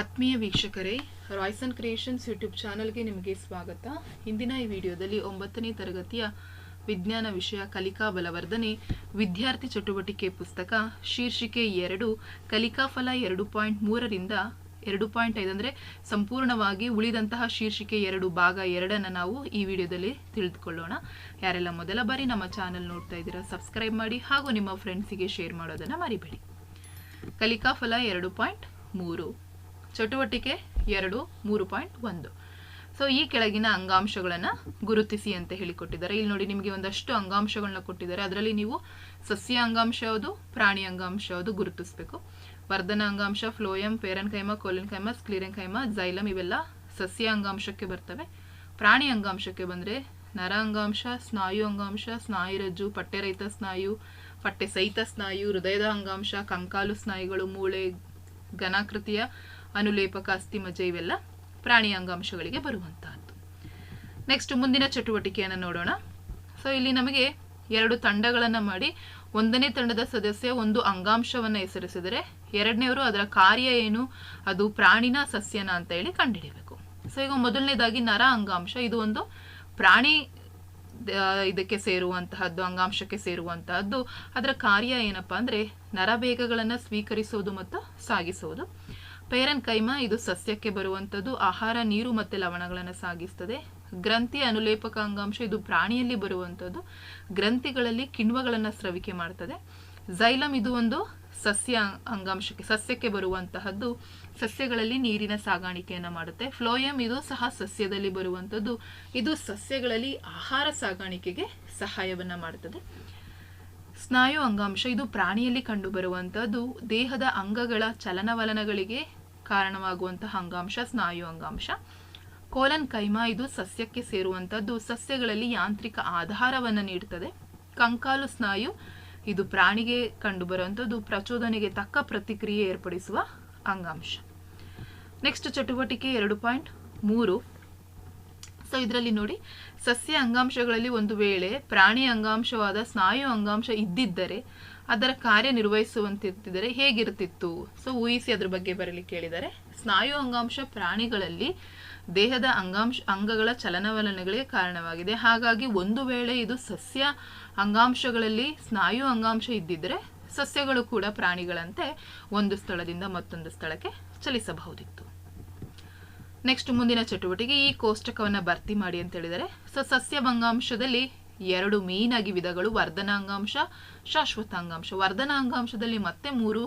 ಆತ್ಮೀಯ ವೀಕ್ಷಕರೇ Royson creations YouTube ಚಾನಲ್ಗೆ ನಿಮಗೆ ಸ್ವಾಗತ. ಇಂದಿನ ಈ ವಿಡಿಯೋದಲ್ಲಿ ಒಂಬತ್ತನೇ ತರಗತಿಯ ವಿಜ್ಞಾನ ವಿಷಯ ಕಲಿಕಾ ಬಲವರ್ಧನೆ, ವಿದ್ಯಾರ್ಥಿ ಚಟುವಟಿಕೆ ಪುಸ್ತಕ, ಶೀರ್ಷಿಕೆ ಎರಡು, ಕಲಿಕಾ ಫಲ ಎರಡು ಪಾಯಿಂಟ್ ಮೂರರಿಂದ ಎರಡು ಪಾಯಿಂಟ್ ಐದು ಅಂದರೆ ಸಂಪೂರ್ಣವಾಗಿ ಉಳಿದಂತಹ ಶೀರ್ಷಿಕೆ ಎರಡು ಭಾಗ ಎರಡನ್ನು ನಾವು ಈ ವಿಡಿಯೋದಲ್ಲಿ ತಿಳಿದುಕೊಳ್ಳೋಣ. ಯಾರೆಲ್ಲ ಮೊದಲ ಬಾರಿ ನಮ್ಮ ಚಾನಲ್ ನೋಡ್ತಾ ಇದ್ದೀರಾ ಸಬ್ಸ್ಕ್ರೈಬ್ ಮಾಡಿ ಹಾಗೂ ನಿಮ್ಮ ಫ್ರೆಂಡ್ಸಿಗೆ ಶೇರ್ ಮಾಡೋದನ್ನು ಮರಿಬೇಡಿ. ಕಲಿಕಾ ಫಲ ಎರಡು ಪಾಯಿಂಟ್ ಮೂರು. ಚಟುವಟಿಕೆ ಎರಡು, ಮೂರು ಪಾಯಿಂಟ್ ಒಂದು. ಸೊ ಈ ಕೆಳಗಿನ ಅಂಗಾಂಶಗಳನ್ನು ಗುರುತಿಸಿ ಅಂತ ಹೇಳಿಕೊಟ್ಟಿದ್ದಾರೆ. ಇಲ್ಲಿ ನೋಡಿ, ನಿಮಗೆ ಒಂದಷ್ಟು ಅಂಗಾಂಶಗಳನ್ನ ಕೊಟ್ಟಿದ್ದಾರೆ. ಅದರಲ್ಲಿ ನೀವು ಸಸ್ಯ ಅಂಗಾಂಶ ಯಾವುದು, ಪ್ರಾಣಿ ಅಂಗಾಂಶ ಯಾವುದು ಗುರುತಿಸಬೇಕು. ವರ್ಧನ ಅಂಗಾಂಶ phloem parenchyma collenchyma sclerenchyma xylem ಇವೆಲ್ಲ ಸಸ್ಯ ಅಂಗಾಂಶಕ್ಕೆ ಬರ್ತವೆ. ಪ್ರಾಣಿ ಅಂಗಾಂಶಕ್ಕೆ ಬಂದರೆ ನರ ಅಂಗಾಂಶ, ಸ್ನಾಯು ಅಂಗಾಂಶ ಸ್ನಾಯುರಜ್ಜು ಪಟ್ಟೆರಹಿತ ಸ್ನಾಯು ಪಟ್ಟೆ ಸಹಿತ ಸ್ನಾಯು, ಹೃದಯದ ಅಂಗಾಂಶ, ಕಂಕಾಲು ಸ್ನಾಯುಗಳು, ಮೂಳೆ, ಘನಾಕೃತಿಯ ಅನುಲೇಪಕ ಅಸ್ಥಿಮಜ್ಜ ಇವೆಲ್ಲ ಪ್ರಾಣಿ ಅಂಗಾಂಶಗಳಿಗೆ ಬರುವಂತಹದ್ದು. ನೆಕ್ಸ್ಟ್ ಮುಂದಿನ ಚಟುವಟಿಕೆಯನ್ನು ನೋಡೋಣ. ಸೊ ಇಲ್ಲಿ ನಮಗೆ ಎರಡು ತಂಡಗಳನ್ನು ಮಾಡಿ, ಒಂದನೇ ತಂಡದ ಸದಸ್ಯ ಒಂದು ಅಂಗಾಂಶವನ್ನು ಹೆಸರಿಸಿದರೆ, ಎರಡನೇವರು ಅದರ ಕಾರ್ಯ ಏನು, ಅದು ಪ್ರಾಣಿನ ಸಸ್ಯನ ಅಂತ ಹೇಳಿ ಕಂಡುಹಿಡಿಯಬೇಕು. ಸೊ ಈಗ ಮೊದಲನೇದಾಗಿ ನರ ಅಂಗಾಂಶ, ಇದು ಒಂದು ಪ್ರಾಣಿ ಇದಕ್ಕೆ ಸೇರುವಂತಹದ್ದು, ಅಂಗಾಂಶಕ್ಕೆ ಸೇರುವಂತಹದ್ದು. ಅದರ ಕಾರ್ಯ ಏನಪ್ಪಾ ಅಂದ್ರೆ ನರವೇಗಗಳನ್ನು ಸ್ವೀಕರಿಸುವುದು ಮತ್ತು ಸಾಗಿಸುವುದು ಪೇರನ್ ಇದು ಸಸ್ಯಕ್ಕೆ ಬರುವಂಥದ್ದು. ಆಹಾರ, ನೀರು ಮತ್ತು ಲವಣಗಳನ್ನು ಸಾಗಿಸ್ತದೆ. ಗ್ರಂಥಿ ಅನುಲೇಪಕ ಅಂಗಾಂಶ ಇದು ಪ್ರಾಣಿಯಲ್ಲಿ ಬರುವಂಥದ್ದು. ಗ್ರಂಥಿಗಳಲ್ಲಿ ಕಿಣ್ವಗಳನ್ನು ಸ್ರವಿಕೆ ಮಾಡ್ತದೆ. ಝೈಲಮ್ ಇದು ಒಂದು ಸಸ್ಯ ಅಂಗಾಂಶಕ್ಕೆ, ಸಸ್ಯಕ್ಕೆ ಬರುವಂತಹದ್ದು. ಸಸ್ಯಗಳಲ್ಲಿ ನೀರಿನ ಸಾಗಾಣಿಕೆಯನ್ನು ಮಾಡುತ್ತೆ. ಫ್ಲೋಯಮ್ ಇದು ಸಹ ಸಸ್ಯದಲ್ಲಿ ಬರುವಂಥದ್ದು. ಇದು ಸಸ್ಯಗಳಲ್ಲಿ ಆಹಾರ ಸಾಗಾಣಿಕೆಗೆ ಸಹಾಯವನ್ನ ಮಾಡುತ್ತದೆ ಸ್ನಾಯು ಅಂಗಾಂಶ ಇದು ಪ್ರಾಣಿಯಲ್ಲಿ ಕಂಡುಬರುವಂಥದ್ದು. ದೇಹದ ಅಂಗಗಳ ಚಲನವಲನಗಳಿಗೆ ಕಾರಣವಾಗುವಂತಹ ಅಂಗಾಂಶ, ಸ್ನಾಯು ಅಂಗಾಂಶ. ಕೋಲನ್ ಕೈಮ ಇದು ಸಸ್ಯಕ್ಕೆ ಸೇರುವಂತಹದ್ದು. ಸಸ್ಯಗಳಲ್ಲಿ ಯಾಂತ್ರಿಕ ಆಧಾರವನ್ನು ನೀಡುತ್ತದೆ ಕಂಕಾಲು ಸ್ನಾಯು ಇದು ಪ್ರಾಣಿಗೆ ಕಂಡುಬರುವಂಥದ್ದು ಪ್ರಚೋದನೆಗೆ ತಕ್ಕ ಪ್ರತಿಕ್ರಿಯೆ ಏರ್ಪಡಿಸುವ ಅಂಗಾಂಶ. ನೆಕ್ಸ್ಟ್ ಚಟುವಟಿಕೆ ಎರಡು ಪಾಯಿಂಟ್ ಮೂರು. ಸೊ ಇದರಲ್ಲಿ ನೋಡಿ, ಸಸ್ಯ ಅಂಗಾಂಶಗಳಲ್ಲಿ ಒಂದು ವೇಳೆ ಪ್ರಾಣಿ ಅಂಗಾಂಶವಾದ ಸ್ನಾಯು ಅಂಗಾಂಶ ಇದ್ದಿದ್ದರೆ ಅದರ ಕಾರ್ಯ ಹೇಗಿರ್ತಿತ್ತು? ಸೊ ಊಹಿಸಿ ಅದ್ರ ಬಗ್ಗೆ ಬರಲಿ ಕೇಳಿದರೆ, ಸ್ನಾಯು ಅಂಗಾಂಶ ಪ್ರಾಣಿಗಳಲ್ಲಿ ದೇಹದ ಅಂಗಾಂಶ, ಅಂಗಗಳ ಚಲನವಲನಗಳಿಗೆ ಕಾರಣವಾಗಿದೆ. ಹಾಗಾಗಿ ಒಂದು ವೇಳೆ ಇದು ಸಸ್ಯ ಅಂಗಾಂಶಗಳಲ್ಲಿ ಸ್ನಾಯು ಅಂಗಾಂಶ ಇದ್ದಿದ್ರೆ ಸಸ್ಯಗಳು ಕೂಡ ಪ್ರಾಣಿಗಳಂತೆ ಒಂದು ಸ್ಥಳದಿಂದ ಮತ್ತೊಂದು ಸ್ಥಳಕ್ಕೆ ಚಲಿಸಬಹುದಿತ್ತು. ನೆಕ್ಸ್ಟ್ ಮುಂದಿನ ಚಟುವಟಿಕೆ, ಈ ಕೋಷ್ಟಕವನ್ನು ಭರ್ತಿ ಮಾಡಿ ಅಂತ ಹೇಳಿದರೆ ಸೊ ಸಸ್ಯ ಅಂಗಾಂಶದಲ್ಲಿ ಎರಡು ಮೇನ್ ಆಗಿ ವಿಧಗಳು, ವರ್ಧನಾಂಗಾಂಶ, ಶಾಶ್ವತಾಂಗಾಂಶ. ವರ್ಧನಾಂಗಾಂಶದಲ್ಲಿ ಮತ್ತೆ ಮೂರು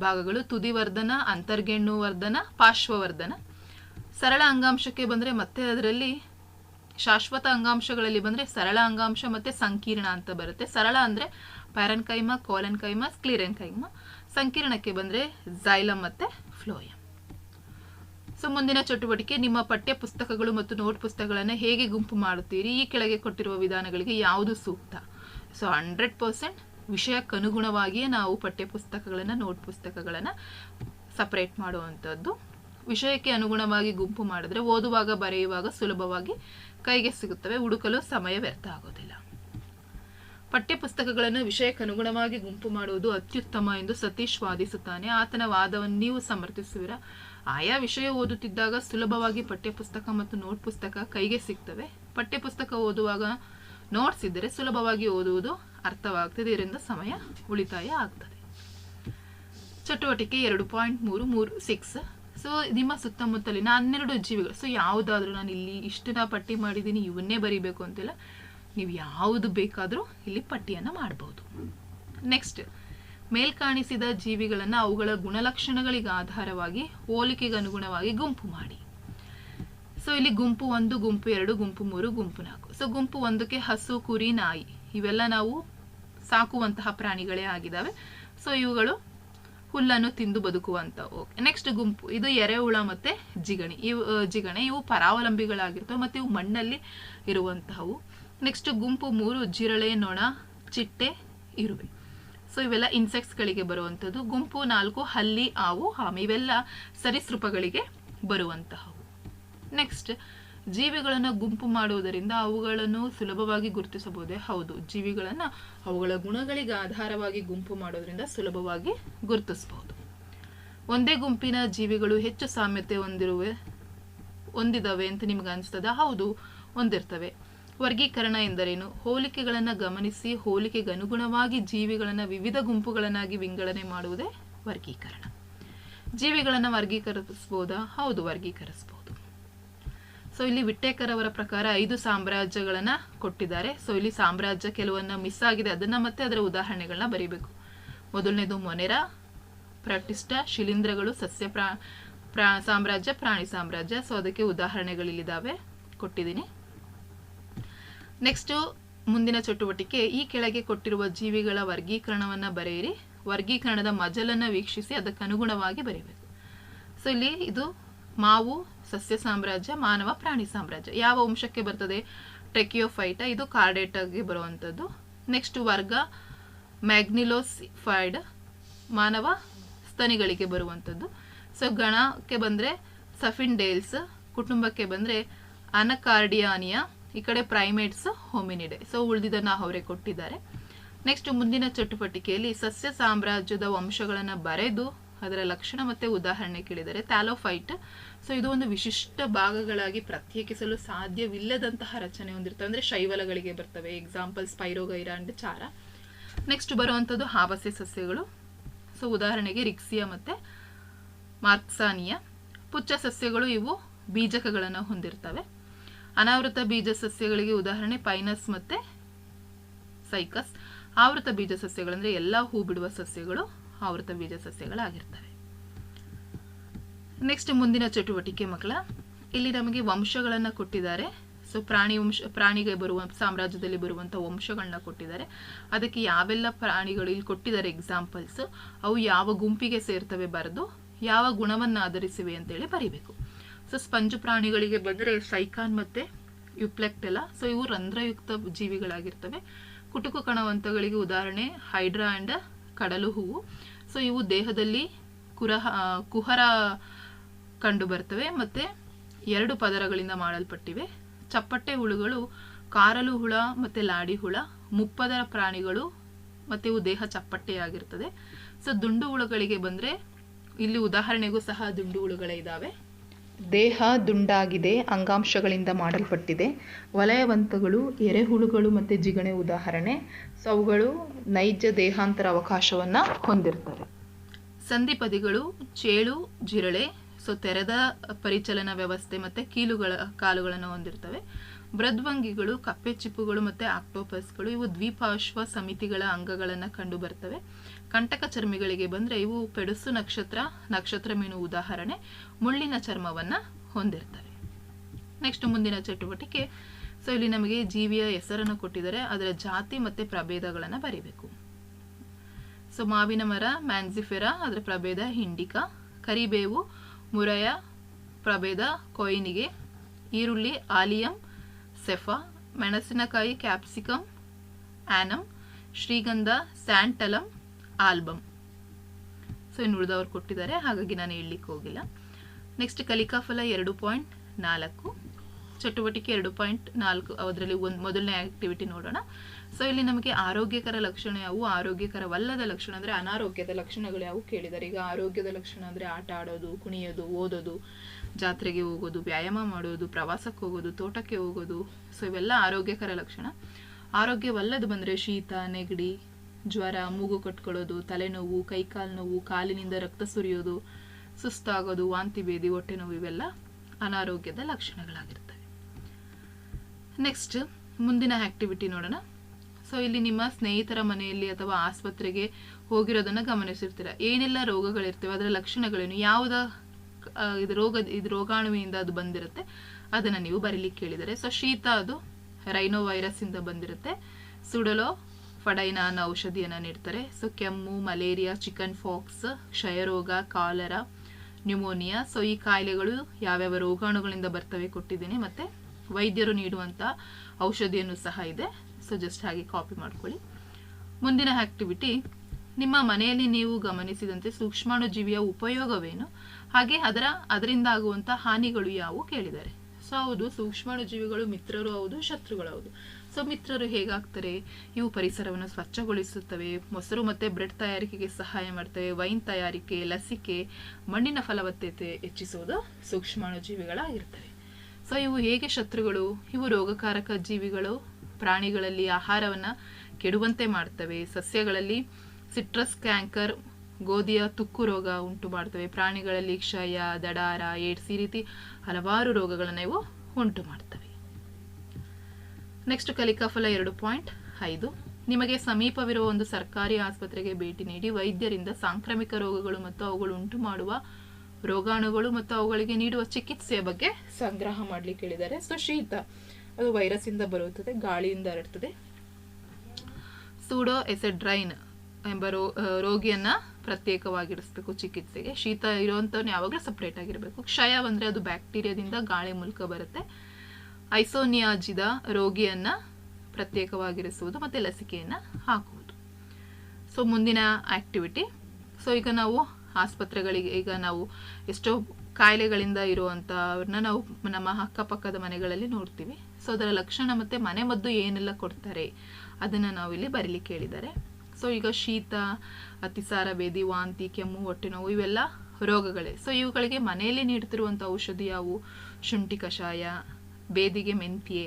ಭಾಗಗಳು ತುದಿ ವರ್ಧನ ಅಂತರ್ಗೆಣ್ಣು ವರ್ಧನ ಪಾರ್ಶ್ವವರ್ಧನ. ಸರಳ ಅಂಗಾಂಶಕ್ಕೆ ಬಂದರೆ ಮತ್ತೆ ಅದರಲ್ಲಿ ಶಾಶ್ವತ ಅಂಗಾಂಶಗಳಲ್ಲಿ ಬಂದರೆ ಸರಳ ಅಂಗಾಂಶ ಮತ್ತೆ ಸಂಕೀರ್ಣ ಅಂತ ಬರುತ್ತೆ. ಸರಳ ಅಂದರೆ parenchyma, collenchyma collenchyma sclerenchyma ಸಂಕೀರ್ಣಕ್ಕೆ ಬಂದರೆ ಝೈಲಮ್ ಮತ್ತೆ ಫ್ಲೋಯಮ್. ಸೊ ಮುಂದಿನ ಚಟುವಟಿಕೆ, ನಿಮ್ಮ ಪಠ್ಯ ಪುಸ್ತಕಗಳು ಮತ್ತು ನೋಟ್ ಪುಸ್ತಕಗಳನ್ನು ಹೇಗೆ ಗುಂಪು ಮಾಡುತ್ತೀರಿ? ಈ ಕೆಳಗೆ ಕೊಟ್ಟಿರುವ ವಿಧಾನಗಳಿಗೆ ಯಾವುದು ಸೂಕ್ತ? ಸೊ ಹಂಡ್ರೆಡ್ ಪರ್ಸೆಂಟ್ ವಿಷಯಕ್ಕನುಗುಣವಾಗಿಯೇ ನಾವು ಪಠ್ಯ ಪುಸ್ತಕಗಳನ್ನು ನೋಟ್ ಪುಸ್ತಕಗಳನ್ನು ಸಪರೇಟ್ ಮಾಡುವಂಥದ್ದು. ವಿಷಯಕ್ಕೆ ಅನುಗುಣವಾಗಿ ಗುಂಪು ಮಾಡಿದ್ರೆ ಓದುವಾಗ, ಬರೆಯುವಾಗ ಸುಲಭವಾಗಿ ಕೈಗೆ ಸಿಗುತ್ತವೆ. ಹುಡುಕಲು ಸಮಯ ವ್ಯರ್ಥ ಆಗೋದಿಲ್ಲ. ಪಠ್ಯಪುಸ್ತಕಗಳನ್ನು ವಿಷಯಕ್ಕನುಗುಣವಾಗಿ ಗುಂಪು ಮಾಡುವುದು ಅತ್ಯುತ್ತಮ ಎಂದು ಸತೀಶ್ ವಾದಿಸುತ್ತಾನೆ. ಆತನ ವಾದವನ್ನು ನೀವು ಸಮರ್ಥಿಸುವಿರಾ? ಆಯಾ ವಿಷಯ ಓದುತ್ತಿದ್ದಾಗ ಸುಲಭವಾಗಿ ಪಠ್ಯಪುಸ್ತಕ ಮತ್ತು ನೋಟ್ ಪುಸ್ತಕ ಕೈಗೆ ಸಿಗ್ತವೆ. ಪಠ್ಯಪುಸ್ತಕ ಓದುವಾಗ ನೋಟ್ಸ್ ಇದ್ದರೆ ಸುಲಭವಾಗಿ ಓದುವುದು ಅರ್ಥವಾಗ್ತದೆ. ಇದರಿಂದ ಸಮಯ ಉಳಿತಾಯ ಆಗ್ತದೆ. ಚಟುವಟಿಕೆ ಎರಡು ಪಾಯಿಂಟ್ ಮೂರು ಮೂರು ಸಿಕ್ಸ್. ಸೊ, ನಿಮ್ಮ ಸುತ್ತಮುತ್ತಲಿನ ಹನ್ನೆರಡು ಜೀವಿಗಳು. ಸೊ, ಯಾವುದಾದ್ರೂ ನಾನು ಇಲ್ಲಿ ಇಷ್ಟನ್ನ ಪಟ್ಟಿ ಮಾಡಿದ್ದೀನಿ, ಇವನ್ನೇ ಬರೀಬೇಕು ಅಂತಿಲ್ಲ. ನೀವು ಯಾವುದು ಬೇಕಾದರೂ ಇಲ್ಲಿ ಪಟ್ಟಿಯನ್ನು ಮಾಡ್ಬೋದು. ನೆಕ್ಸ್ಟ್ ಮೇಲ್ಕಾಣಿಸಿದ ಜೀವಿಗಳನ್ನು ಅವುಗಳ ಗುಣಲಕ್ಷಣಗಳಿಗೆ ಆಧಾರವಾಗಿ ಹೋಲಿಕೆಗೆ ಅನುಗುಣವಾಗಿ ಗುಂಪು ಮಾಡಿ. ಸೊ ಇಲ್ಲಿ ಗುಂಪು ಒಂದು, ಗುಂಪು ಎರಡು, ಗುಂಪು ಮೂರು, ಗುಂಪು ನಾಲ್ಕು. ಸೊ ಗುಂಪು ಒಂದಕ್ಕೆ ಹಸು, ಕುರಿ, ನಾಯಿ, ಇವೆಲ್ಲ ನಾವು ಸಾಕುವಂತಹ ಪ್ರಾಣಿಗಳೇ ಆಗಿದ್ದಾವೆ ಸೊ ಇವುಗಳು ಹುಲ್ಲನ್ನು ತಿಂದು ಬದುಕುವಂಥವು. ನೆಕ್ಸ್ಟ್ ಗುಂಪು, ಇದು ಎರೆಹುಳ ಮತ್ತೆ ಜಿಗಣಿ. ಇವು ಜಿಗಣೆ, ಇವು ಪರಾವಲಂಬಿಗಳಾಗಿರ್ತವೆ ಮತ್ತು ಇವು ಮಣ್ಣಲ್ಲಿ ಇರುವಂತಹವು ನೆಕ್ಸ್ಟ್ ಗುಂಪು ಮೂರು, ಜಿರಳೆ, ನೊಣ, ಚಿಟ್ಟೆ, ಇರುವೆ. ಸೊ ಇವೆಲ್ಲ ಇನ್ಸೆಕ್ಟ್ಸ್ಗಳಿಗೆ ಬರುವಂಥದ್ದು. ಗುಂಪು, ನಾಲ್ಕು, ಹಲ್ಲಿ ಹಾವು ಹಾಮಿ, ಇವೆಲ್ಲ ಸರೀಸೃಪಗಳಿಗೆ ಬರುವಂತಹವು. ನೆಕ್ಸ್ಟ್ ಜೀವಿಗಳನ್ನು ಗುಂಪು ಮಾಡುವುದರಿಂದ ಅವುಗಳನ್ನು ಸುಲಭವಾಗಿ ಗುರುತಿಸಬಹುದೇ? ಹೌದು. ಜೀವಿಗಳನ್ನು ಅವುಗಳ ಗುಣಗಳಿಗೆ ಆಧಾರವಾಗಿ ಗುಂಪು ಮಾಡೋದ್ರಿಂದ ಸುಲಭವಾಗಿ ಗುರುತಿಸಬಹುದು. ಒಂದೇ ಗುಂಪಿನ ಜೀವಿಗಳು ಹೆಚ್ಚು ಸಾಮ್ಯತೆ ಹೊಂದಿರುವೆ ಹೊಂದಿದವೆ ಅಂತ ನಿಮ್ಗೆ ಅನಿಸ್ತದ? ಹೌದು, ಹೊಂದಿರ್ತವೆ. ವರ್ಗೀಕರಣ ಎಂದರೇನು? ಹೋಲಿಕೆಗಳನ್ನು ಗಮನಿಸಿ ಹೋಲಿಕೆಗೆ ಅನುಗುಣವಾಗಿ ಜೀವಿಗಳನ್ನು ವಿವಿಧ ಗುಂಪುಗಳನ್ನಾಗಿ ವಿಂಗಡಣೆ ಮಾಡುವುದೇ ವರ್ಗೀಕರಣ. ಜೀವಿಗಳನ್ನು ವರ್ಗೀಕರಿಸಬಹುದಾ ಹೌದು ವರ್ಗೀಕರಿಸಬಹುದು ಸೊ ಇಲ್ಲಿ ವಿಟ್ಟೇಕರ್ ಅವರ ಪ್ರಕಾರ ಐದು ಸಾಮ್ರಾಜ್ಯಗಳನ್ನ ಕೊಟ್ಟಿದ್ದಾರೆ. ಸೊ ಇಲ್ಲಿ ಸಾಮ್ರಾಜ್ಯ ಕೆಲವನ್ನ ಮಿಸ್ ಆಗಿದೆ. ಅದನ್ನ ಮತ್ತೆ ಅದರ ಉದಾಹರಣೆಗಳನ್ನ ಬರೀಬೇಕು. ಮೊದಲನೇದು ಮೊನೆರಾ ಪ್ರಟಿಷ್ಠ ಶಿಲೀಂಧ್ರಗಳು, ಸಸ್ಯ ಪ್ರಾ ಪ್ರಾ, ಸಾಮ್ರಾಜ್ಯ, ಪ್ರಾಣಿ ಸಾಮ್ರಾಜ್ಯ. ಸೊ ಅದಕ್ಕೆ ಉದಾಹರಣೆಗಳಿಲ್ಲಿದ್ದಾವೆ ಕೊಟ್ಟಿದ್ದೀನಿ. ನೆಕ್ಸ್ಟು ಮುಂದಿನ ಚಟುವಟಿಕೆ, ಈ ಕೆಳಗೆ ಕೊಟ್ಟಿರುವ ಜೀವಿಗಳ ವರ್ಗೀಕರಣವನ್ನು ಬರೆಯಿರಿ. ವರ್ಗೀಕರಣದ ಮಜಲನ್ನು ವೀಕ್ಷಿಸಿ, ಅದಕ್ಕೆ ಅನುಗುಣವಾಗಿ ಬರೀಬೇಕು. ಸೊ ಇಲ್ಲಿ ಇದು ಮಾವು, ಸಸ್ಯ ಸಾಮ್ರಾಜ್ಯ, ಮಾನವ, ಪ್ರಾಣಿ ಸಾಮ್ರಾಜ್ಯ. ಯಾವ ವಂಶಕ್ಕೆ ಬರ್ತದೆ? ಟೆಕಿಯೋಫೈಟ ಇದು ಕಾರ್ಡೇಟಾಗಿ ಬರುವಂಥದ್ದು. ನೆಕ್ಸ್ಟ್ ವರ್ಗ, ಮ್ಯಾಗ್ನಿಲೋಸಿಫೈಡ್, ಮಾನವ ಸ್ತನಿಗಳಿಗೆ ಬರುವಂಥದ್ದು. ಸೊ ಗಣಕ್ಕೆ ಬಂದರೆ ಸಫಿನ್ ಡೇಲ್ಸ್ ಕುಟುಂಬಕ್ಕೆ ಬಂದರೆ ಅನಕಾರ್ಡಿಯಾನಿಯಾ ಈ ಕಡೆ ಪ್ರೈಮೇಟ್ಸ್ ಹೋಮಿನಿಡೆ ಸೊ ಉಳಿದಿದ್ದನ್ನು ಅವರೇ ಕೊಟ್ಟಿದ್ದಾರೆ. ನೆಕ್ಸ್ಟ್ ಮುಂದಿನ ಚಟುವಟಿಕೆಯಲ್ಲಿ ಸಸ್ಯ ಸಾಮ್ರಾಜ್ಯದ ವಂಶಗಳನ್ನು ಬರೆದು ಅದರ ಲಕ್ಷಣ ಮತ್ತು ಉದಾಹರಣೆ ಕೇಳಿದರೆ ಥ್ಯಾಲೋಫೈಟ್ ಸೊ ಇದು ಒಂದು ವಿಶಿಷ್ಟ ಭಾಗಗಳಾಗಿ ಪ್ರತ್ಯೇಕಿಸಲು ಸಾಧ್ಯವಿಲ್ಲದಂತಹ ರಚನೆ ಹೊಂದಿರ್ತವೆ. ಅಂದರೆ ಶೈವಲಗಳಿಗೆ ಬರ್ತವೆ. Example spirogyra and chara next ಬರುವಂಥದ್ದು ಹಾವಸೆ ಸಸ್ಯಗಳು. ಸೊ ಉದಾಹರಣೆಗೆ ರಿಕ್ಸಿಯಾ ಮತ್ತು ಮಾರ್ಕ್ಸಾನಿಯಾ ಪುಚ್ಚ ಸಸ್ಯಗಳು ಇವು ಬೀಜಕಗಳನ್ನು ಹೊಂದಿರ್ತವೆ. ಅನಾವೃತ ಬೀಜ ಸಸ್ಯಗಳಿಗೆ ಉದಾಹರಣೆ ಪೈನಸ್ ಮತ್ತು ಸೈಕಸ್. ಆವೃತ ಬೀಜ ಸಸ್ಯಗಳಂದ್ರೆ ಎಲ್ಲ ಹೂ ಬಿಡುವ ಸಸ್ಯಗಳು ಆವೃತ ಬೀಜ ಸಸ್ಯಗಳಾಗಿರ್ತವೆ. ನೆಕ್ಸ್ಟ್ ಮುಂದಿನ ಚಟುವಟಿಕೆ ಮಕ್ಕಳ, ಇಲ್ಲಿ ನಮಗೆ ವಂಶಗಳನ್ನು ಕೊಟ್ಟಿದ್ದಾರೆ. ಸೊ ಪ್ರಾಣಿ ವಂಶ, ಪ್ರಾಣಿಗೆ ಬರುವ, ಸಾಮ್ರಾಜ್ಯದಲ್ಲಿ ಬರುವಂಥ ವಂಶಗಳನ್ನ ಕೊಟ್ಟಿದ್ದಾರೆ. ಅದಕ್ಕೆ ಯಾವೆಲ್ಲ ಪ್ರಾಣಿಗಳು ಇಲ್ಲಿ ಕೊಟ್ಟಿದ್ದಾರೆ ಎಕ್ಸಾಂಪಲ್ಸ್ ಅವು ಯಾವ ಗುಂಪಿಗೆ ಸೇರ್ತವೆ ಬರೆದು, ಯಾವ ಗುಣವನ್ನು ಆಧರಿಸಿವೆ ಅಂತೇಳಿ ಬರೀಬೇಕು. ಸೊ ಸ್ಪಂಜು ಪ್ರಾಣಿಗಳಿಗೆ ಬಂದರೆ ಸೈಕಾನ್ ಮತ್ತು ಯುಪ್ಲೆಕ್ಟೆಲ ಸೊ ಇವು ರಂಧ್ರಯುಕ್ತ ಜೀವಿಗಳಾಗಿರ್ತವೆ. ಕುಟುಕು ಕಣವಂತಗಳಿಗೆ ಉದಾಹರಣೆ, ಹೈಡ್ರಾ ಆ್ಯಂಡ್ ಕಡಲು ಹೂವು. ಸೊ ಇವು ದೇಹದಲ್ಲಿ ಕುರಹ ಕುಹರ ಕಂಡು ಬರ್ತವೆ ಮತ್ತು ಎರಡು ಪದರಗಳಿಂದ ಮಾಡಲ್ಪಟ್ಟಿವೆ. ಚಪ್ಪಟ್ಟೆ ಹುಳುಗಳು, ಕಾರಲು ಹುಳ ಮತ್ತು ಲಾಡಿ ಹುಳ. ಮುಪ್ಪದರ ಪ್ರಾಣಿಗಳು ಮತ್ತು ಇವು ದೇಹ ಚಪ್ಪಟ್ಟೆಯಾಗಿರ್ತದೆ ಸೊ ದುಂಡು ಹುಳುಗಳಿಗೆ ಬಂದರೆ ಇಲ್ಲಿ ಉದಾಹರಣೆಗೂ ಸಹ ದುಂಡು ಹುಳುಗಳೇ ಇದ್ದಾವೆ ದೇಹ ದುಂಡಾಗಿದೆ, ಅಂಗಾಂಶಗಳಿಂದ ಮಾಡಲ್ಪಟ್ಟಿದೆ. ವಲಯವಂತಗಳು, ಎರೆಹುಳುಗಳು ಮತ್ತು ಜಿಗಣೆ ಉದಾಹರಣೆ. ಸೊ ಅವುಗಳು ನೈಜ ದೇಹಾಂತರ ಅವಕಾಶವನ್ನು ಹೊಂದಿರ್ತವೆ. ಸಂಧಿಪದಿಗಳು, ಚೇಳು, ಜಿರಳೆ, ಸೊ ತೆರೆದ ಪರಿಚಲನ ವ್ಯವಸ್ಥೆ ಮತ್ತು ಕೀಲುಗಳ ಕಾಲುಗಳನ್ನು ಹೊಂದಿರ್ತವೆ. ಮೃದ್ವಂಗಿಗಳು, ಕಪ್ಪೆ ಚಿಪ್ಪುಗಳು ಮತ್ತು ಆಕ್ಟೋಪಸ್ಗಳು ಇವು ದ್ವಿಪಾರ್ಶ್ವ ಸಮಿತಿಗಳ ಅಂಗಗಳನ್ನು ಕಂಡು ಬರ್ತವೆ ಕಂಟಕ ಚರ್ಮಿಗಳಿಗೆ ಬಂದರೆ ಇವು ಪೆಡುಸು ನಕ್ಷತ್ರ ನಕ್ಷತ್ರ ಮೀನು ಉದಾಹರಣೆ, ಮುಳ್ಳಿನ ಚರ್ಮವನ್ನು ಹೊಂದಿರ್ತವೆ. ನೆಕ್ಸ್ಟ್ ಮುಂದಿನ ಚಟುವಟಿಕೆ ಸೊ ಇಲ್ಲಿ ನಮಗೆ ಜೀವಿಯ ಹೆಸರನ್ನು ಕೊಟ್ಟಿದ್ದಾರೆ, ಅದರ ಜಾತಿ ಮತ್ತು ಪ್ರಭೇದಗಳನ್ನು ಬರೀಬೇಕು. ಸೊ ಮಾವಿನ ಮರ, ಮ್ಯಾನ್ಸಿಫೆರಾ, ಅದರ ಪ್ರಭೇದ ಹಿಂಡಿಕಾ, ಕರಿಬೇವು, ಮುರಯ, ಪ್ರಭೇದ ಕೊಯ್ನಿಗೆ, ಈರುಳ್ಳಿ, ಆಲಿಯಂ, ಸೆಫಾ, ಮೆಣಸಿನಕಾಯಿ ಕ್ಯಾಪ್ಸಿಕಮ್ ಆ್ಯನಮ್ ಶ್ರೀಗಂಧ ಸ್ಯಾಂಟಲಮ್ ಆಲ್ಬಮ್. ಸೊ ಇನ್ನು ಉಳಿದವ್ರು ಕೊಟ್ಟಿದ್ದಾರೆ, ಹಾಗಾಗಿ ನಾನು ಹೇಳಲಿಕ್ಕೆ ಹೋಗಿಲ್ಲ. ನೆಕ್ಸ್ಟ್ ಕಲಿಕಾಫಲ ಎರಡು ಪಾಯಿಂಟ್ ನಾಲ್ಕು. ಚಟುವಟಿಕೆ ಎರಡು ಪಾಯಿಂಟ್ ನಾಲ್ಕು. ಅದರಲ್ಲಿ ಒಂದು ಮೊದಲನೇ ಆಕ್ಟಿವಿಟಿ ನೋಡೋಣ. ಸೊ ಇಲ್ಲಿ ನಮಗೆ ಆರೋಗ್ಯಕರ ಲಕ್ಷಣ ಯಾವುವು? ಆರೋಗ್ಯಕರವಲ್ಲದ ಲಕ್ಷಣ ಅಂದರೆ ಅನಾರೋಗ್ಯದ ಲಕ್ಷಣಗಳು ಯಾವುವು ಕೇಳಿದ್ದಾರೆ ಈಗ ಆರೋಗ್ಯದ ಲಕ್ಷಣ ಅಂದರೆ ಆಟ ಆಡೋದು, ಕುಣಿಯೋದು, ಓದೋದು, ಜಾತ್ರೆಗೆ ಹೋಗೋದು, ವ್ಯಾಯಾಮ ಮಾಡೋದು, ಪ್ರವಾಸಕ್ಕೆ ಹೋಗೋದು, ತೋಟಕ್ಕೆ ಹೋಗೋದು. ಸೊ ಇವೆಲ್ಲ ಆರೋಗ್ಯಕರ ಲಕ್ಷಣ. ಆರೋಗ್ಯವಲ್ಲದು ಬಂದರೆ ಶೀತ, ನೆಗಡಿ ಜ್ವರ, ಮೂಗು ಕಟ್ಕೊಳ್ಳೋದು, ತಲೆನೋವು, ಕೈಕಾಲು ನೋವು, ಕಾಲಿನಿಂದ ರಕ್ತ ಸುರಿಯೋದು, ಸುಸ್ತಾಗೋದು, ವಾಂತಿ ಭೇದಿ, ಹೊಟ್ಟೆ ನೋವು ಇವೆಲ್ಲ ಅನಾರೋಗ್ಯದ ಲಕ್ಷಣಗಳಾಗಿರ್ತವೆ. ನೆಕ್ಸ್ಟ್ ಮುಂದಿನ ಆಕ್ಟಿವಿಟಿ ನೋಡೋಣ. ಸೊ ಇಲ್ಲಿ ನಿಮ್ಮ ಸ್ನೇಹಿತರ ಮನೆಯಲ್ಲಿ ಅಥವಾ ಆಸ್ಪತ್ರೆಗೆ ಹೋಗಿರೋದನ್ನ ಗಮನಿಸಿರ್ತೀರ. ಏನೆಲ್ಲ ರೋಗಗಳಿರ್ತವೆ, ಅದರ ಲಕ್ಷಣಗಳೇನು, ಯಾವುದ ಇದು ರೋಗ, ಇದು ರೋಗಾಣುವಿನಿಂದ ಅದು ಬಂದಿರುತ್ತೆ, ಅದನ್ನು ನೀವು ಬರೀಲಿಕ್ಕೆ ಕೇಳಿದರೆ. ಸೊ ಶೀತ ಅದು ರೈನೋ ವೈರಸ್ ಇಂದ ಬಂದಿರುತ್ತೆ, ಸುಡಲೋ ಫಡೈನ ಅನ್ನೋ ಔಷಧಿಯನ್ನು ನೀಡ್ತಾರೆ. ಸೊ ಕೆಮ್ಮು, ಮಲೇರಿಯಾ ಚಿಕನ್ ಫಾಕ್ಸ್ ಕ್ಷಯರೋಗ, ಕಾಲರ ನ್ಯೂಮೋನಿಯಾ ಸೊ ಈ ಕಾಯಿಲೆಗಳು ಯಾವ್ಯಾವ ರೋಗಾಣುಗಳಿಂದ ಬರ್ತವೆ ಕೊಟ್ಟಿದ್ದೀನಿ. ಮತ್ತು ವೈದ್ಯರು ನೀಡುವಂಥ ಔಷಧಿಯನ್ನು ಸಹ ಇದೆ. ಸೊ ಜಸ್ಟ್ ಹಾಗೆ ಕಾಪಿ ಮಾಡ್ಕೊಳ್ಳಿ. ಮುಂದಿನ ಆಕ್ಟಿವಿಟಿ ನಿಮ್ಮ ಮನೆಯಲ್ಲಿ ನೀವು ಗಮನಿಸಿದಂತೆ ಸೂಕ್ಷ್ಮಾಣು ಜೀವಿಯ ಉಪಯೋಗವೇನು? ಹಾಗೆ ಅದರ, ಅದರಿಂದ ಆಗುವಂಥ ಹಾನಿಗಳು ಯಾವುವು? ಕೇಳಿದ್ದಾರೆ. ಸೊ ಹೌದು, ಸೂಕ್ಷ್ಮಾಣು ಜೀವಿಗಳು ಮಿತ್ರರು ಹೌದು, ಶತ್ರುಗಳು ಹೌದು. ಸೊ ಮಿತ್ರರು ಹೇಗಾಗ್ತಾರೆ? ಇವು ಪರಿಸರವನ್ನು ಸ್ವಚ್ಛಗೊಳಿಸುತ್ತವೆ, ಮೊಸರು ಮತ್ತು ಬ್ರೆಡ್ ತಯಾರಿಕೆಗೆ ಸಹಾಯ ಮಾಡ್ತವೆ, ವೈನ್ ತಯಾರಿಕೆ, ಲಸಿಕೆ, ಮಣ್ಣಿನ ಫಲವತ್ತತೆ ಹೆಚ್ಚಿಸುವುದು ಸೂಕ್ಷ್ಮಾಣುಜೀವಿಗಳಾಗಿರ್ತವೆ ಸೊ ಇವು ಹೇಗೆ ಶತ್ರುಗಳು? ಇವು ರೋಗಕಾರಕ ಜೀವಿಗಳು, ಪ್ರಾಣಿಗಳಲ್ಲಿ ಆಹಾರವನ್ನು ಕೆಡುವಂತೆ ಮಾಡ್ತವೆ. ಸಸ್ಯಗಳಲ್ಲಿ ಸಿಟ್ರಸ್, ಕ್ಯಾಂಕರ್ ಗೋಧಿಯ ತುಕ್ಕು ರೋಗ ಉಂಟು ಮಾಡ್ತವೆ. ಪ್ರಾಣಿಗಳಲ್ಲಿ ಕ್ಷಯ, ದಡಾರ, ಏಡ್ಸ್ ಈ ರೀತಿ ಹಲವಾರು ರೋಗಗಳನ್ನು ಇವು ಉಂಟು ಮಾಡ್ತವೆ. ನೆಕ್ಸ್ಟ್ ಕಲಿಕಾಫಲ ಎರಡು ಪಾಯಿಂಟ್ ಐದು. ನಿಮಗೆ ಸಮೀಪವಿರುವ ಒಂದು ಸರ್ಕಾರಿ ಆಸ್ಪತ್ರೆಗೆ ಭೇಟಿ ನೀಡಿ ವೈದ್ಯರಿಂದ ಸಾಂಕ್ರಾಮಿಕ ರೋಗಗಳು ಮತ್ತು ಅವುಗಳು ಉಂಟು ಮಾಡುವ ರೋಗಾಣುಗಳು ಮತ್ತು ಅವುಗಳಿಗೆ ನೀಡುವ ಚಿಕಿತ್ಸೆಯ ಬಗ್ಗೆ ಸಂಗ್ರಹ ಮಾಡಲಿಕ್ಕೆ ಹೇಳಿದ್ದಾರೆ ಸೊ ಶೀತ, ಅದು ವೈರಸ್ಸಿಂದ ಬರುತ್ತದೆ, ಗಾಳಿಯಿಂದ ಹರಡ್ತದೆ. ಸೂಡೋ ಎಸೆಡ್ರೈನ್ ಎಂಬ ರೋ ರೋಗಿಯನ್ನು ಪ್ರತ್ಯೇಕವಾಗಿಡಿಸ್ಬೇಕು ಚಿಕಿತ್ಸೆಗೆ. ಶೀತ ಇರುವಂಥವ್ನು ಯಾವಾಗಲೂ ಸಪ್ರೇಟ್ ಆಗಿರಬೇಕು. ಕ್ಷಯ ಅಂದರೆ ಅದು ಬ್ಯಾಕ್ಟೀರಿಯಾದಿಂದ ಗಾಳಿ ಮೂಲಕ ಬರುತ್ತೆ. ಐಸೋನಿಯಾಜಿದ ರೋಗಿಯನ್ನು ಪ್ರತ್ಯೇಕವಾಗಿರಿಸುವುದು ಮತ್ತು ಲಸಿಕೆಯನ್ನು ಹಾಕುವುದು. ಸೊ ಮುಂದಿನ ಆ್ಯಕ್ಟಿವಿಟಿ ಸೊ ಈಗ ನಾವು ಆಸ್ಪತ್ರೆಗಳಿಗೆ, ಈಗ ನಾವು ಎಷ್ಟೋ ಕಾಯಿಲೆಗಳಿಂದ ಇರುವಂಥವ್ರನ್ನ ನಾವು ನಮ್ಮ ಅಕ್ಕಪಕ್ಕದ ಮನೆಗಳಲ್ಲಿ ನೋಡ್ತೀವಿ. ಸೊ ಅದರ ಲಕ್ಷಣ ಮತ್ತು ಮನೆ ಮದ್ದು ಏನೆಲ್ಲ ಕೊಡ್ತಾರೆ, ಅದನ್ನು ನಾವು ಇಲ್ಲಿ ಬರೀಲಿಕ್ಕೆ ಹೇಳಿದ್ದಾರೆ. ಸೊ ಈಗ ಶೀತ, ಅತಿಸಾರ, ಬೇದಿ, ವಾಂತಿ, ಕೆಮ್ಮು, ಹೊಟ್ಟೆ ನೋವು ಇವೆಲ್ಲ ರೋಗಗಳೇ. ಸೊ ಇವುಗಳಿಗೆ ಮನೆಯಲ್ಲಿ ನೀಡ್ತಿರುವಂಥ ಔಷಧಿ ಯಾವುವು? ಶುಂಠಿ ಕಷಾಯ, ಬೇದಿಗೆ ಮೆಂತ್ಯೆ,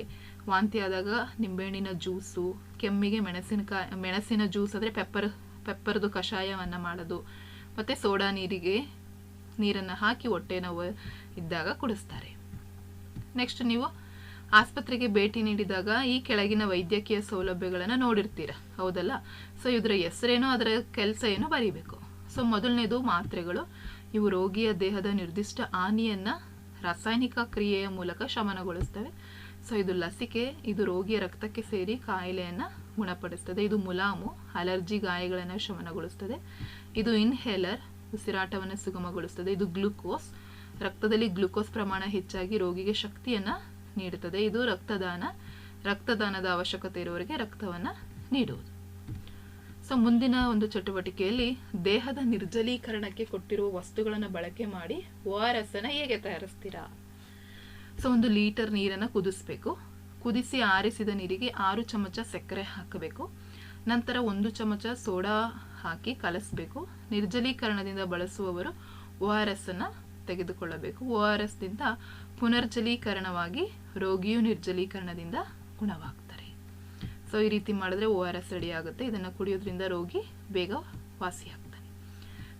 ವಾಂತಿ ಆದಾಗ ನಿಂಬೆಹಣ್ಣಿನ ಜ್ಯೂಸು, ಕೆಮ್ಮಿಗೆ ಮೆಣಸಿನಕಾಯಿ ಮೆಣಸಿನ ಜ್ಯೂಸ್ ಅಂದರೆ ಪೆಪ್ಪರ್, ಪೆಪ್ಪರ್ದು ಕಷಾಯವನ್ನು ಮಾಡೋದು. ಮತ್ತು ಸೋಡಾ ನೀರಿಗೆ ನೀರನ್ನು ಹಾಕಿ ಹೊಟ್ಟೆ ನೋವು ಇದ್ದಾಗ ಕುಡಿಸ್ತಾರೆ. ನೆಕ್ಸ್ಟ್ ನೀವು ಆಸ್ಪತ್ರೆಗೆ ಭೇಟಿ ನೀಡಿದಾಗ ಈ ಕೆಳಗಿನ ವೈದ್ಯಕೀಯ ಸೌಲಭ್ಯಗಳನ್ನು ನೋಡಿರ್ತೀರ. ಹೌದಲ್ಲ? ಸೊ ಇದರ ಹೆಸರೇನು, ಅದರ ಕೆಲಸ ಏನು ಬರೀಬೇಕು. ಸೊ ಮೊದಲನೇದು ಮಾತ್ರೆಗಳು. ಇವು ರೋಗಿಯ ದೇಹದ ನಿರ್ದಿಷ್ಟ ಹಾನಿಯನ್ನು ರಾಸಾಯನಿಕ ಕ್ರಿಯೆಯ ಮೂಲಕ ಶಮನಗೊಳಿಸ್ತವೆ. ಸೊ ಇದು ಲಸಿಕೆ, ಇದು ರೋಗಿಯ ರಕ್ತಕ್ಕೆ ಸೇರಿ ಕಾಯಿಲೆಯನ್ನು ಗುಣಪಡಿಸ್ತದೆ. ಇದು ಮುಲಾಮು, ಅಲರ್ಜಿ ಗಾಯಗಳನ್ನು ಶಮನಗೊಳಿಸ್ತದೆ. ಇದು ಇನ್ಹೇಲರ್, ಉಸಿರಾಟವನ್ನು ಸುಗಮಗೊಳಿಸ್ತದೆ. ಇದು ಗ್ಲುಕೋಸ್, ರಕ್ತದಲ್ಲಿ ಗ್ಲುಕೋಸ್ ಪ್ರಮಾಣ ಹೆಚ್ಚಾಗಿ ರೋಗಿಗೆ ಶಕ್ತಿಯನ್ನ ನೀಡುತ್ತದೆ ಇದು ರಕ್ತದಾನ, ರಕ್ತದಾನದ ಅವಶ್ಯಕತೆ ಇರುವವರಿಗೆ ರಕ್ತವನ್ನ ನೀಡುವುದು. ಸೊ ಮುಂದಿನ ಒಂದು ಚಟುವಟಿಕೆಯಲ್ಲಿ ದೇಹದ ನಿರ್ಜಲೀಕರಣಕ್ಕೆ ಕೊಟ್ಟಿರುವ ವಸ್ತುಗಳನ್ನು ಬಳಕೆ ಮಾಡಿ ಓ ಆರ್ ಎಸ್ ಅನ್ನ ಹೇಗೆ ತಯಾರಿಸ್ತೀರಾ? ಸೊ ಒಂದು ಲೀಟರ್ ನೀರನ್ನು ಕುದಿಸ್ಬೇಕು. ಕುದಿಸಿ ಆರಿಸಿದ ನೀರಿಗೆ ಆರು ಚಮಚ ಸಕ್ಕರೆ ಹಾಕಬೇಕು. ನಂತರ ಒಂದು ಚಮಚ ಸೋಡಾ ಹಾಕಿ ಕಲಸಬೇಕು. ನಿರ್ಜಲೀಕರಣದಿಂದ ಬಳಸುವವರು ಓ ಆರ್ ಎಸ್ ಅನ್ನು ತೆಗೆದುಕೊಳ್ಳಬೇಕು. ಓ ಆರ್ ಎಸ್ ದಿಂದ ಪುನರ್ಜಲೀಕರಣವಾಗಿ ರೋಗಿಯು ನಿರ್ಜಲೀಕರಣದಿಂದ ಗುಣವಾಗ್ತಾರೆ ಸೊ, ಈ ರೀತಿ ಮಾಡಿದ್ರೆ ಓ ಆರ್ ಎಸ್ ರೆಡಿ ಆಗುತ್ತೆ. ಇದನ್ನು ಕುಡಿಯೋದ್ರಿಂದ ರೋಗಿ ಬೇಗ ವಾಸಿ ಆಗ್ತಾನೆ.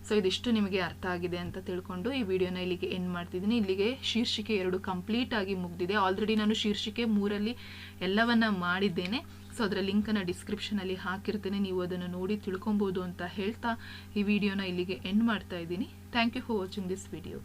ಸೊ, ಇದಿಷ್ಟು ನಿಮಗೆ ಅರ್ಥ ಆಗಿದೆ ಅಂತ ತಿಳ್ಕೊಂಡು ಈ ವಿಡಿಯೋನ ಇಲ್ಲಿಗೆ ಎಂಡ್ ಮಾಡ್ತಿದ್ದೀನಿ. ಇಲ್ಲಿಗೆ ಶೀರ್ಷಿಕೆ ಎರಡು ಕಂಪ್ಲೀಟ್ ಆಗಿ ಮುಗ್ದಿದೆ. ಆಲ್ರೆಡಿ ನಾನು ಶೀರ್ಷಿಕೆ ಮೂರಲ್ಲಿ ಎಲ್ಲವನ್ನ ಮಾಡಿದ್ದೇನೆ. ಸೊ, ಅದರ ಲಿಂಕನ್ನು ಡಿಸ್ಕ್ರಿಪ್ಷನಲ್ಲಿ ಹಾಕಿರ್ತೇನೆ. ನೀವು ಅದನ್ನು ನೋಡಿ ತಿಳ್ಕೊಬೋದು ಅಂತ ಹೇಳ್ತಾ ಈ ವಿಡಿಯೋನ ಇಲ್ಲಿಗೆ ಎಂಡ್ ಮಾಡ್ತಾ ಇದ್ದೀನಿ. Thank you for watching this video